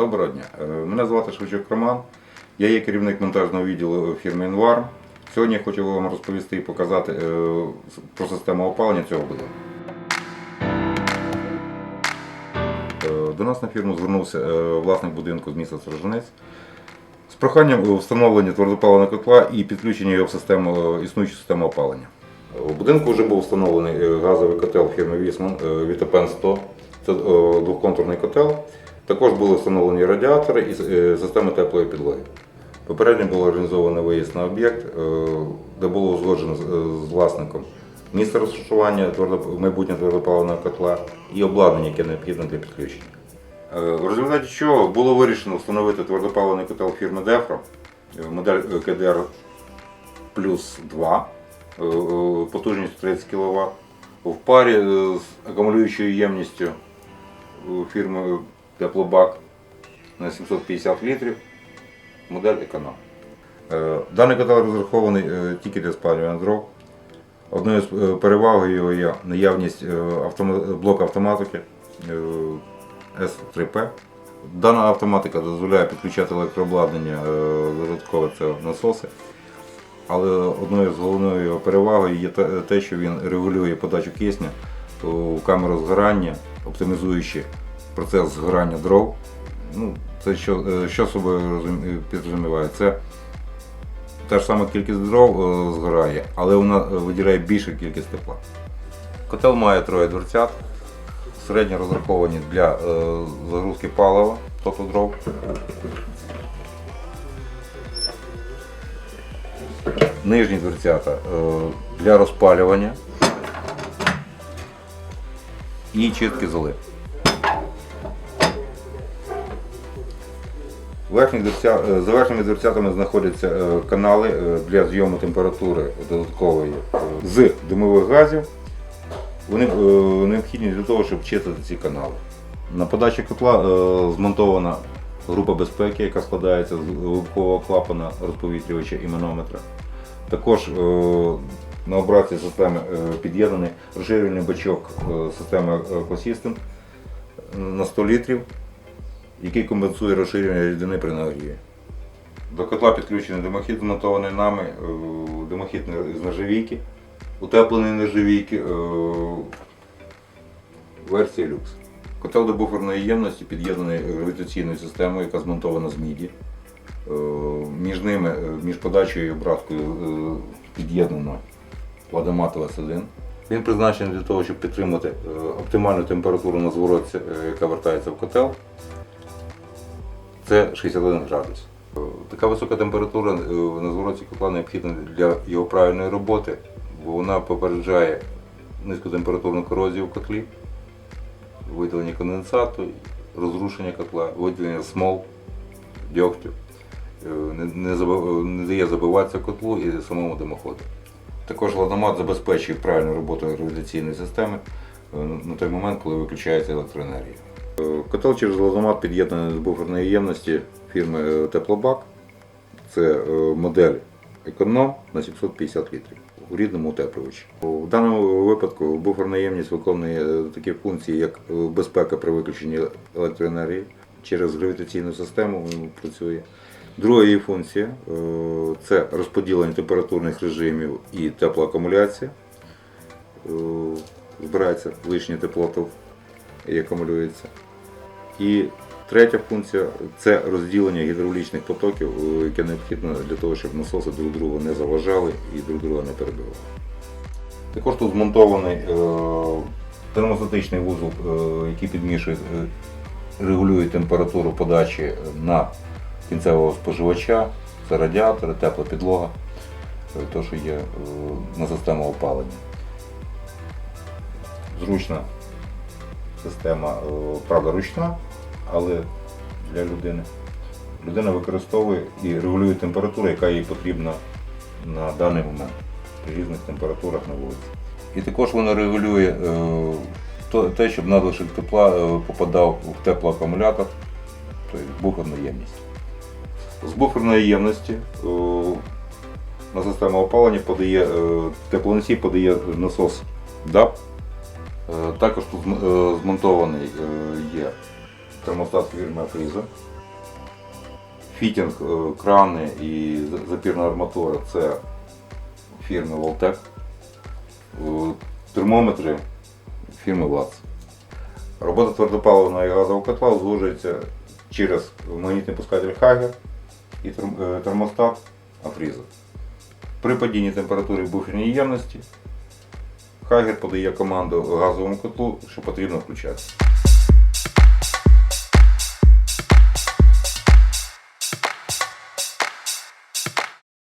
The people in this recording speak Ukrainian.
Доброго дня. Е, Мене звати Швичок Роман. Я є керівник монтажного відділу фірми Інвар. Сьогодні я хочу вам розповісти і показати е, про систему опалення цього будинку. Е, До нас на фірму звернувся власник будинку з міста Сторожинець з проханням встановлення твердопаливного котла і підключення його в систему існуючу систему опалення. У будинку вже був встановлений газовий котел фірми Вісман Вітопен 100. Це двохконтурний котел. Також були встановлені радіатори і е, системи теплої підлоги. Попередньо було організовано виїзд на об'єкт, е, де було узгоджено з- е, власником місце розташування майбутнього твердопаливного котла і обладнання, яке необхідне для підключення. В результаті чого було вирішено встановити твердопаливний котел фірми е, модель КДР плюс 2, е, е, потужністю 30 кВт, в парі з акумулюючою ємністю фірми Теплобак на 750 літрів, модель економ. Даний котел розрахований е, тільки для спалювання дров. Одною з е, переваг його є наявність е, блоку автоматики е, S3P. Дана автоматика дозволяє підключати електрообладнання додатково це насоси. Але одною з головною його перевагою є те, що він регулює подачу кисню у камеру згорання, оптимізуючи процес згорання дров. Ну, це що, е, що собою підрозуміває? Це та ж сама кількість дров е, згорає, але вона е, виділяє більшу кількість тепла. Котел має троє дверцят, середньо розраховані для е, загрузки палива, тобто дров. Нижні дверцята е, для розпалювання і чистки золи. За верхніми дверцятами знаходяться е, канали е, для зйому температури додаткової е, з димових газів. Вони е, необхідні для того, щоб чистити ці канали. На подачі котла е, змонтована група безпеки, яка складається з глибкового клапана розповітрювача і манометра. Також е, на обратці системи е, під'єднаний розширювальний бачок е, системи Ecosystem на 100 літрів, який компенсує розширювання рідини при нагріві. До котла підключений димохід, змонтований нами, е, димохід з нержавійки, утеплений нержавійки, е, версія люкс. Котел до буферної ємності під'єднаний гравітаційною системою, яка змонтована з міді. Е, Між ними, між подачею і обраткою під'єднано ладоматова S1. Він призначений для того, щоб підтримати оптимальну температуру на зворотці, яка вертається в котел. Це 61 градус. Е, Така висока температура е, на звороті котла необхідна для його правильної роботи, бо вона попереджає низькотемпературну корозію в котлі, виділення конденсату, розрушення котла, виділення смол, дьогтю. Е, Не, забив- не дає забиватися котлу і самому димоходу. Також ладомат забезпечує правильну роботу гравітаційної системи на той момент, коли виключається електроенергія. Котел через ладомат під'єднаний до буферної ємності фірми е, Теплобак. Це е, модель економ на 750 літрів у рідному утеплювачі. В даному випадку буферна ємність виконує е, такі функції, як безпека при виключенні електроенергії. Через гравітаційну систему працює. Друга її функція це розподілення температурних режимів і теплоакумуляція. Збирається лишнє тепло і акумулюється. І третя функція це розділення гідравлічних потоків, е, яке необхідно для того, щоб насоси друг другу не заважали і друг друга не перебивали. Також тут змонтований е, термостатичний вузол, е, який підмішує, регулює температуру подачі на кінцевого споживача, це радіатори, тепла підлога, то, що є на систему опалення. Зручна система, правда, ручна, але для людини. Людина використовує і регулює температуру, яка їй потрібна на даний момент при різних температурах на вулиці. І також воно регулює е, те, щоб надлишок тепла е, попадав в теплоакумулятор, тобто буферну ємність. З буферної ємності е, на систему опалення подає теплоносій подає насос DAP. Також тут змонтований є термостат фірми Апріза. Фітінг, е, крани і запірна арматура це фірми Волтек. Термометри фірми ВАЦ. Робота твердопаливного і газового котла узгоджується через магнітний пускатель Хагер і е, термостат Афріза. При падінні температури буферній ємності Хагер подає команду газовому котлу, що потрібно включати.